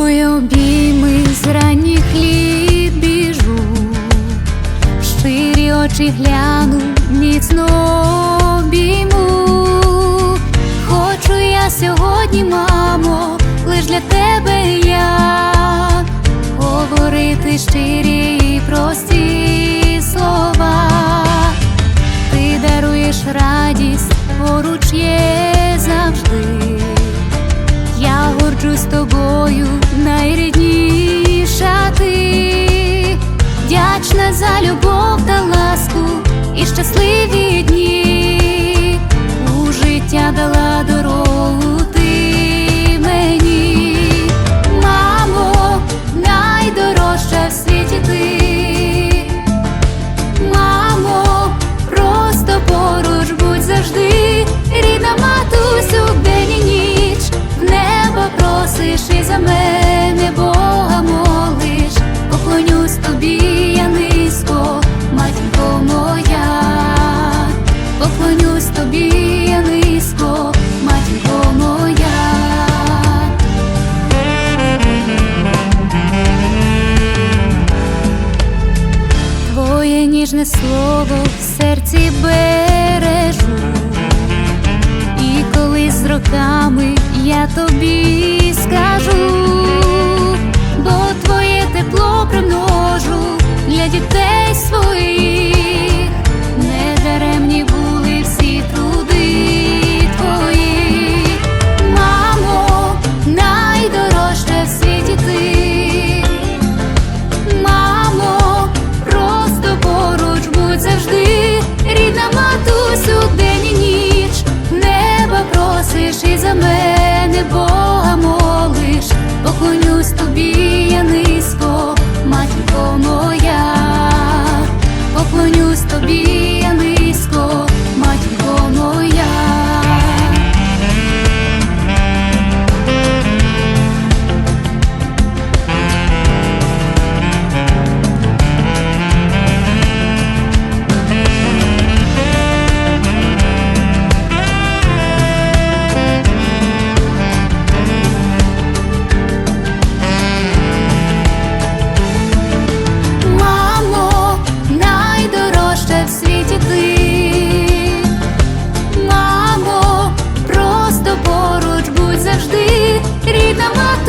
Рікою обійми з ранніх літ біжу, В ширі очі гляну, міцно обійму, хочу я сьогодні, мамо. За любов та ласку і щасливі дні. У життя дала дорогу Твоє ніжне слово в серці бережу, і коли з роками я тобі скажу, на вас.